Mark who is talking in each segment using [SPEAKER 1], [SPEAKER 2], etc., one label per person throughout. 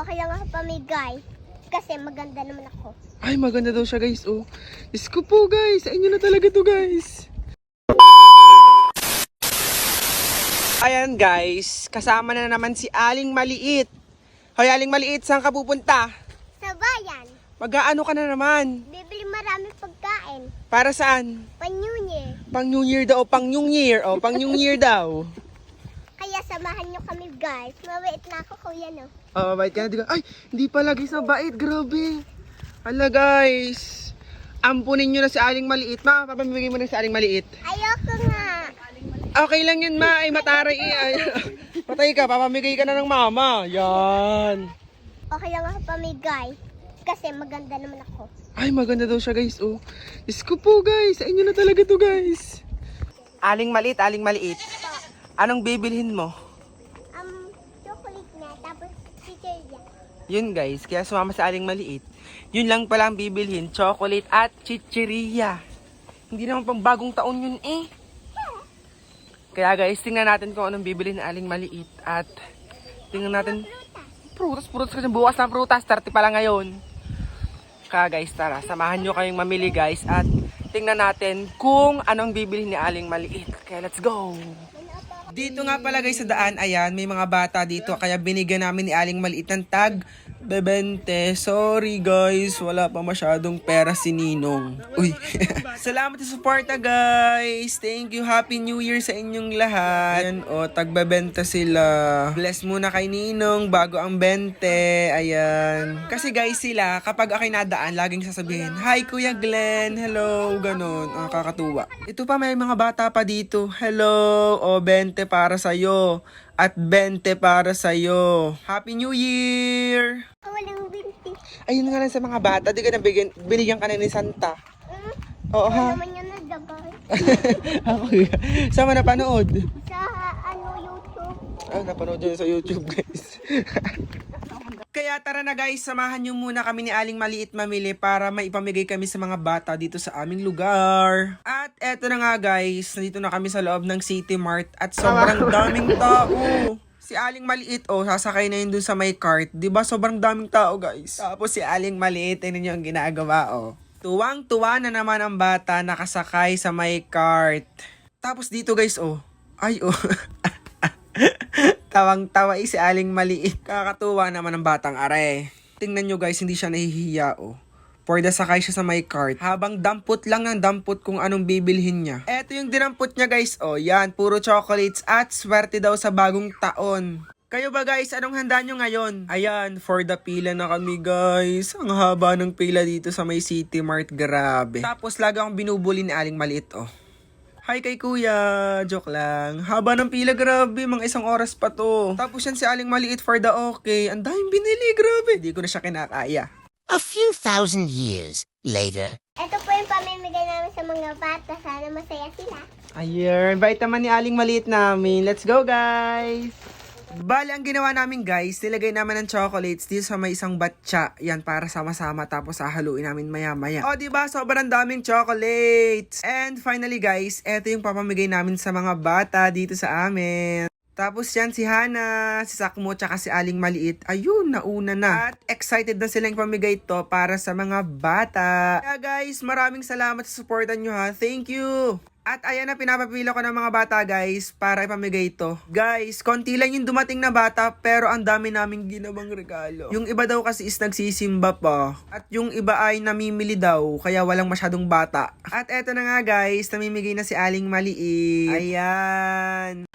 [SPEAKER 1] Okay lang ako pamigay. Kasi maganda naman ako.
[SPEAKER 2] Ay, maganda daw siya guys, oh. Diyos ko po guys, sa inyo na talaga to guys. Ayan guys, kasama na naman si Aling Maliit. Hoy Aling Maliit, saan ka pupunta?
[SPEAKER 1] Sa bayan,
[SPEAKER 2] Mag-aano ka na naman?
[SPEAKER 1] bibili marami pagkain.
[SPEAKER 2] Para saan?
[SPEAKER 1] Panyunye.
[SPEAKER 2] Pang New Year daw, pang New Year, o pang New Year daw.
[SPEAKER 1] Kaya samahan nyo kami guys. Mabait na ako kuya no.
[SPEAKER 2] Oh, mabait ka na, di? Ay, hindi pala guys, mabait, grabe. Hala guys, ampunin nyo na si Aling Maliit. Ma, papamigay mo na si Aling Maliit.
[SPEAKER 1] Ayoko nga.
[SPEAKER 2] Okay lang yun, ma. Ay, mataray. eh. Ay, patay ka, papamigay ka na ng mama. Yan.
[SPEAKER 1] Okay lang ako pamigay. Kasi maganda naman ako.
[SPEAKER 2] Ay, maganda daw siya, guys. Oh. Diyos ko po, guys. Sa inyo na talaga to, guys. Aling maliit, aling maliit. Anong bibilhin mo?
[SPEAKER 1] Um, chocolate na. Tapos chichirya.
[SPEAKER 2] Yun, guys. Kaya sumama sa aling maliit. Yun lang pala ang bibilhin. Chocolate at chicheria. Hindi naman pang bagong taon yun, eh. Kaya, guys, tingnan natin kung anong bibilhin ng aling maliit. At tingnan natin prutas, prutas kasi bukas ng prutas, 30 pa lang ngayon. Kaya guys, tara, samahan nyo kayong mamili guys at tingnan natin kung anong bibili ni Aling Maliit. Kaya let's go! Dito nga pala guys sa daan, ayan, may mga bata dito. Kaya binigyan namin ni Aling Maliit ng tag bebente. Sorry guys, wala pa masyadong pera si Ninong. Uy, salamat sa suporta guys. Thank you, Happy New Year sa inyong lahat. Ayan, o, tagbebenta sila. Bless muna kay Ninong bago ang bente. Ayan. Kasi guys sila, kapag ako'y nadaan, laging sasabihin, Hi Kuya Glenn, hello, ganon. Ah, kakatuwa. Ito pa, may mga bata pa dito. Hello, o, 20 para sa'yo. At 20 para sa'yo. Happy New Year! Ayun nga lang sa mga bata, di ka nabigyan, binigyan ka na ni Santa.
[SPEAKER 1] Hmm?
[SPEAKER 2] Oo ha?
[SPEAKER 1] naman yun nagdagay?
[SPEAKER 2] Ako Saan mo napanood?
[SPEAKER 1] Sa ano YouTube.
[SPEAKER 2] Ah, napanood yun sa YouTube guys. Kaya tara na guys, samahan nyo muna kami ni Aling Maliit Mamili para maipamigay kami sa mga bata dito sa aming lugar. At eto na nga guys, nandito na kami sa loob ng City Mart at sobrang daming tao. Si Aling Maliit, oh, sasakay na yun dun sa may cart. ba Sobrang daming tao, guys. Tapos si Aling Maliit, nyo ang ginagawa, oh. Tuwang-tuwa na naman ang bata nakasakay sa may cart. Tapos dito, guys, oh. Ay, oh. Tawang-tawa eh, si Aling Maliit. Kakatuwa naman ang batang are. Tingnan nyo guys, hindi siya nahihiya oh. The sakay siya sa may cart. Habang dampot lang ng dampot kung anong bibilhin niya. Eto yung dinampot niya guys. Oh, yan. Puro chocolates at swerte daw sa bagong taon. Kayo ba guys, anong handa nyo ngayon? Ayan, for the pila na kami guys. Ang haba ng pila dito sa may City Mart, grabe. Tapos lagi akong binubuli ni Aling Maliit oh. Hi kay kuya, joke lang. Haba ng pila, grabe, mga isang oras pa to. Tapos yan si Aling Maliit for the okay. Ang daming binili, grabe. Hindi ko na siya kinakaya.
[SPEAKER 3] A few thousand years later.
[SPEAKER 1] Ito po yung pamimigay namin sa mga bata. Sana masaya sila.
[SPEAKER 2] Ayun, invite naman ni Aling Maliit namin. Let's go, guys! Bali, ang ginawa namin guys, nilagay namin ng chocolates dito sa may isang batya. Yan, para sama-sama tapos hahaluin namin maya-maya. O, diba? Sobrang daming chocolates! And finally guys, eto yung papamigay namin sa mga bata dito sa amin. Tapos yan si Hana, si Sakmo, tsaka si Aling Maliit. Ayun, nauna na. At excited na silang pamigay to para sa mga bata. Kaya guys, maraming salamat sa supportan nyo ha. Thank you! At ayan na, pinapapila ko ng mga bata guys para ipamigay ito. Guys, konti lang yung dumating na bata pero ang dami naming ginawang regalo. Yung iba daw kasi is nagsisimba pa. At yung iba ay namimili daw kaya walang masyadong bata. At eto na nga guys, namimigay na si Aling Maliit. Ayan.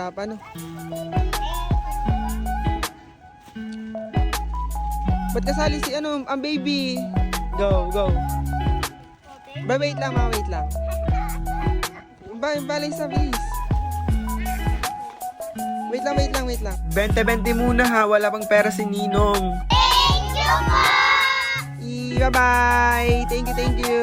[SPEAKER 2] Bata pa, no? Ba't kasali si ano, ang baby? Go, go. Ba, wait lang, ma, wait lang. Ba, balay sa bilis. Wait lang, wait lang, wait lang. 20-20 muna ha, wala pang pera si Ninong.
[SPEAKER 1] Thank you po!
[SPEAKER 2] I- Bye-bye! Thank you, thank you!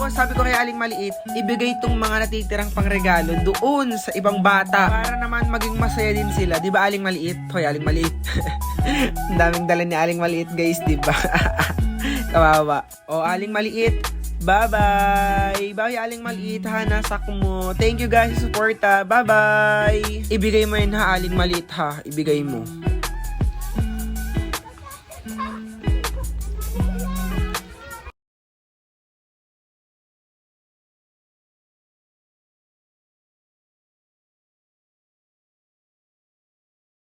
[SPEAKER 2] Tapos sabi ko kay Aling Maliit, ibigay itong mga natitirang pangregalo doon sa ibang bata para naman maging masaya din sila. Di ba Aling Maliit? Hoy, Aling Maliit. Ang daming dala ni Aling Maliit guys, di ba? Kawawa. O, aling maliit. Bye-bye! Bye, aling maliit ha, nasak mo. Thank you guys sa suporta. Bye-bye! Ibigay mo yun ha, aling maliit ha. Ibigay mo.